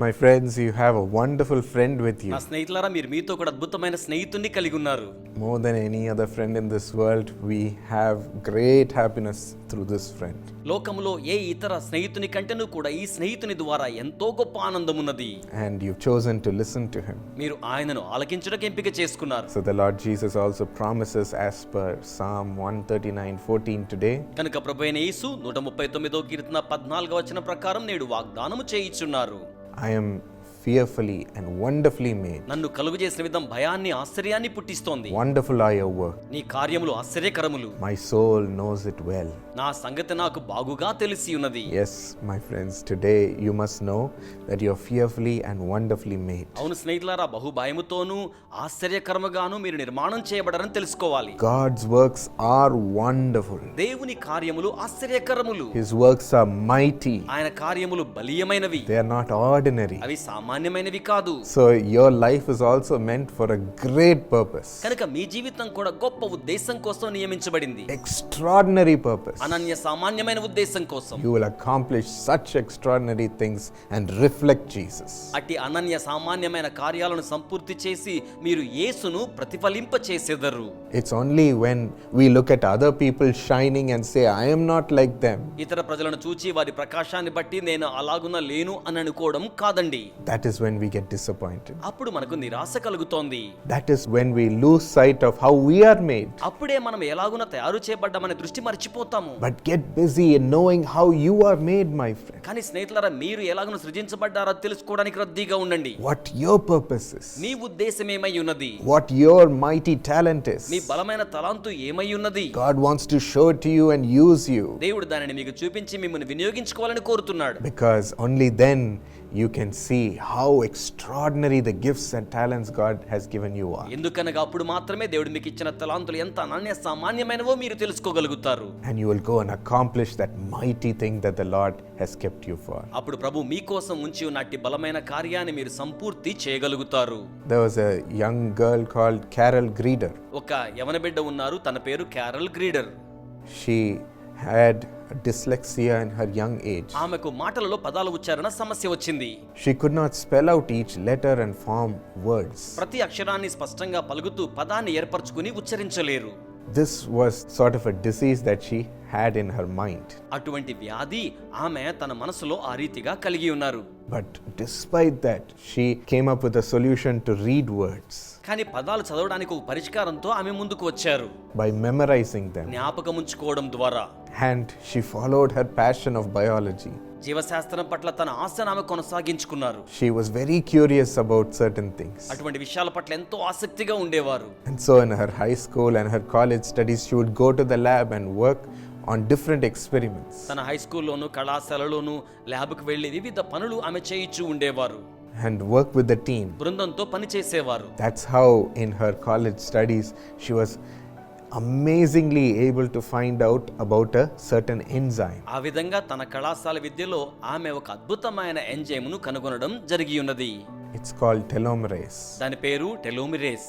My friends you have a wonderful friend with you నా స్నేహితులారా మీరు మీతో కూడా అద్భుతమైన స్నేహితుని కలిగి ఉన్నారు. More than any other friend in this world we have great happiness through this friend లోకములో ఏ ఇతర స్నేహితుని కంటేను కూడా ఈ స్నేహితుని ద్వారా ఎంతో గొప్ప ఆనందం ఉన్నది. And you chosen to listen to him మీరు ఆయనను ఆలకించడానికి ఎంపిక చేసుకున్నారు. So the Lord Jesus also promises as per Psalm 139:14 today కనుక ప్రభువైన యేసు 139వ కీర్తన 14వ వచనం ప్రకారం నేడు వాగ్దానము చేయిచున్నారు. I am fearfully and wonderfully made. నన్ను కలుగు చేసిన విధం భయాన్ని ఆశ్చర్యాన్ని పుట్టిస్తోంది Wonderful are your work. నీ కార్యములు ఆశ్చర్యకరములు My soul knows it well. నా సంగతి నాకు బాగుగా తెలిసి ఉన్నది Yes, my friends, today you must know that you're fearfully and wonderfully made. అవును స్నేహితులారా బహు భయముతోనూ ఆశ్చర్యకరముగాను మీరు నిర్మాణం చేయబడారని తెలుసుకోవాలి God's works are wonderful. దేవుని కార్యములు ఆశ్చర్యకరములు His works are mighty. ఆయన కార్యములు బలీయమైనవి They are not ordinary. అవి సామాన్యమైనవి కాదు. So your life is also meant for a great purpose కనుక మీ జీవితం కూడా గొప్ప ఉద్దేశం కోసం నియమించబడింది. ఎక్స్ట్రాడినరీ పర్పస్ అనన్య సామాన్యమైన ఉద్దేశం కోసం. You will accomplish such extraordinary things and reflect Jesus అట్టి అనన్య సామాన్యమైన కార్యాలను సంపూర్తి చేసి మీరు యేసును ప్రతిఫలింప చేసేదరు. It's only when we look at other people shining and say I am not like them ఇతర ప్రజలను చూచి వారి ప్రకాశాన్ని బట్టి నేను అలాగున లేను అని అనుకోవడం కాదండి. That that is when we get disappointed అప్పుడు మనకు నిరాశ కలుగుతోంది. That is when we lose sight of how we are made అప్పుడే మనం ఎలాగున తయారు చేయబడ్డామనే దృష్టి మర్చిపోతాము. But get busy in knowing how you are made my friend కానీ స్నేహితులారా మీరు ఎలాగున సృజించబడ్డారో తెలుసుకోవడానికి రద్దీగా ఉండండి. వాట్ యువర్ పర్పస్ నీ ఉద్దేశం ఏమై ఉన్నది. What your mighty talent is నీ బలమైన తలంతు ఏమై ఉన్నది. God wants to show to you and use you దేవుడు దానిని మీకు చూపించి మిమ్మల్ని వినియోగించుకోవాలని కోరుతున్నాడు. Because only then you can see how extraordinary the gifts and talents God has given you are. ఎందుకనగా అప్పుడు మాత్రమే దేవుడు మీకు ఇచ్చిన తలాంతులు ఎంత అనన్య సామాన్యమైనవో మీరు తెలుసుకోగలుగుతారు And you will go and accomplish that mighty thing that the Lord has kept you for. అప్పుడు ప్రభు మీకోసం ఉంచి ఉన్న అట్టి బలమైన కార్యాన్ని మీరు సంపూర్తి చేయగలుగుతారు There was a young girl called Carol Greeder. ఒక యవన బిడ్డ ఉన్నారు తన పేరు carol గ్రీడర్ She had dyslexia in her young age. ఆమెకు మాటలలో పదాల ఉచ్చారణ సమస్య వచ్చింది She could not spell out each letter and form words. ప్రతి అక్షరాన్ని స్పష్టంగా పలుకుతూ పదాన్ని ఏర్పరచుకుని ఉచ్చరించలేరు This was sort of a disease that she had in her mind. అటువంటి వ్యాధి ఆమె తన మనసులో ఆ రీతిగా కలిగి ఉన్నారు But despite that, she came up with a solution to read words కానీ పదాలు చదవడానికి ఒక పరిష్కారంతో ఆమె ముందుకు వచ్చారు by memorizing them. జ్ఞాపకం ఉంచుకోవడం ద్వారా And she followed her passion of biology. జీవశాస్త్రం పట్ల తన ఆశను ఆమె కొనసాగించుకున్నారు She was very curious about certain things. అటువంటి విషయాల పట్ల ఎంతో ఆసక్తిగా ఉండేవారు And so, in her high school and her college studies, she would go to the lab and work on different experiments. తన హై స్కూల్లోను కళాశాలలోను ల్యాబ్కు వెళ్లి వివిధ పనులు ఆమె చేయించు ఉండేవారు and work with the team. బృందంతో పని చేసేవారు That's how, in her college studies, she was amazingly able to find out about certain enzyme ఆ విధంగా తన కళాశాల విద్యలో ఆమె ఒక అద్భుతమైన ఎంజైమ్ను కనుగొనడం జరిగి ఉన్నది. ఇట్స్ కాల్డ్ టెలోమిరేస్ దాని పేరు telomerase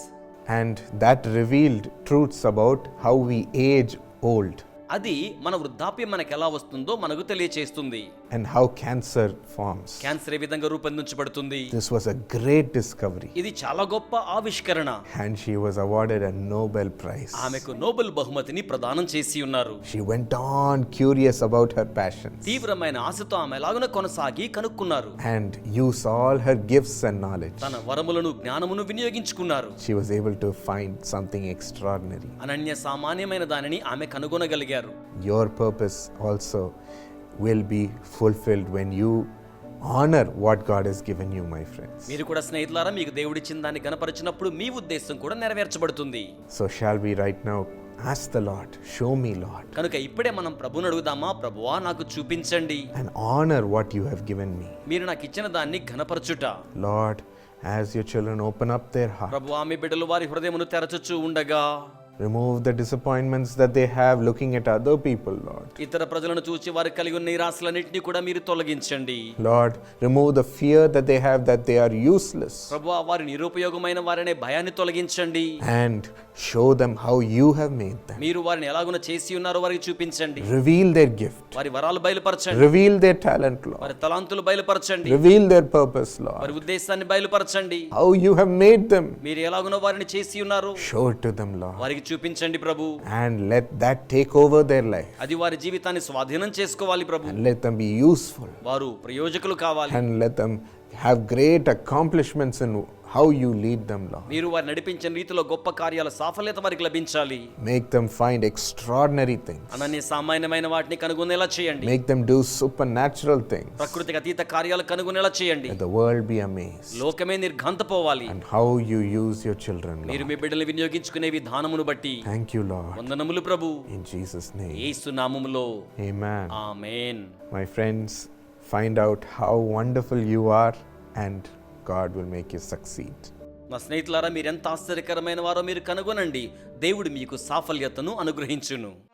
and that revealed truths about how we age old అది మన వృద్ధాప్యం మనకు ఎలా వస్తుందో మనకు తెలియజేస్తుంది and how cancer forms cancer ఏ విధంగా రూపొందించబడుతుంది? This was a great discovery ఇది చాలా గొప్ప ఆవిష్కరణ. And she was awarded a Nobel prize ఆమెకు నోబెల్ బహుమతిని ప్రదానం చేసి ఉన్నారు. She went on curious about her passion తీవ్రమైన ఆశతో ఆమె లాగున కొనసాగి కనుక్కున్నారు. And uses all her gifts and knowledge తన వరములను జ్ఞానమును వినియోగించుకున్నారు. She was able to find something extraordinary Ananya సామాన్యమైన దానిని ఆమె కనుగొనగలిగారు. చేశారు. Purpose also will be fulfilled when you honour what God is given you my friends మీరు కూడా స్నేహితులారా మీకు దేవుడి దేవుడిచ్చిన దాన్ని కనపరిచినప్పుడు మీ ఉద్దేశం కూడా నెరవేర్చబడుతుంది. So shall we right now ask the Lord show me Lord కనుక ఇప్పుడే మనం ప్రభుని అడుగుదామా? ప్రభువా నాకు చూపించండి. And honour what you have given me మీరు నాకు ఇచ్చిన దాన్ని ఘనపరచుట. Lord as your children open up their heart ప్రభువా మీ బిడ్డలు వారి హృదయమును తెరచుచు ఉండగా. Remove the disappointments that they have looking at other people, Lord. ఇతర ప్రజలను చూచి వారు కలిగి ఉన్న నిరాశలన్నింటినీ కూడా మీరు తొలగించండి Lord, remove the fear that they have that they are useless ప్రభు వారి నిరుపయోగమైన వారనే భయాన్ని తొలగించండి and show them how you have made them. మీరు వారిని ఎలాగున చేసి ఉన్నారో వారికి చూపించండి Reveal their gift, వారి వరాలు బయలుపరచండి reveal their talent, Lord. వారి తలాంతులు బయలుపరచండి Reveal their purpose, Lord. వారి ఉద్దేశాన్ని బయలుపరచండి How you have made them. మీరు ఎలాగునో వారిని చేసి ఉన్నారు Show it to them, Lord. వారికి చూపించండి ప్రభు. And let that take over their life అది వారి జీవితాన్ని స్వాధీనం చేసుకోవాలి ప్రభు. లెట్ దెం బి యూస్ఫుల్ వారు ప్రయోజకులు కావాలి. And let them have great accomplishments in how you lead them, Lord. మీరు వారిని నడిపించిన రీతిలో గొప్ప కార్యాల సాఫల్యత వారికి లభించాలి Make them find extraordinary things. Ananya సామాన్యమైన వాటిని కనుగొనేలా చేయండి Make them do supernatural things. ప్రకృతికి అతీత కార్యాలు కనుగొనేలా చేయండి Let the world be amazed. లోకమే నిర్ఘంతపోవాలి And how you use your children, Lord. మీరు మీ బిడ్డల్ని వినియోగించుకునే విధానమును బట్టి Thank you, Lord. వందనములు ప్రభు In Jesus' name. యేసు నామములో Amen. ఆమేన్ My friends, find out how wonderful you are, and God will make you succeed నా స్నేహితులారా మీరెంత ఆశ్చర్యకరమైన వారో మీరు కనుగొనండి. దేవుడు మీకు సాఫల్యతను అనుగ్రహించును.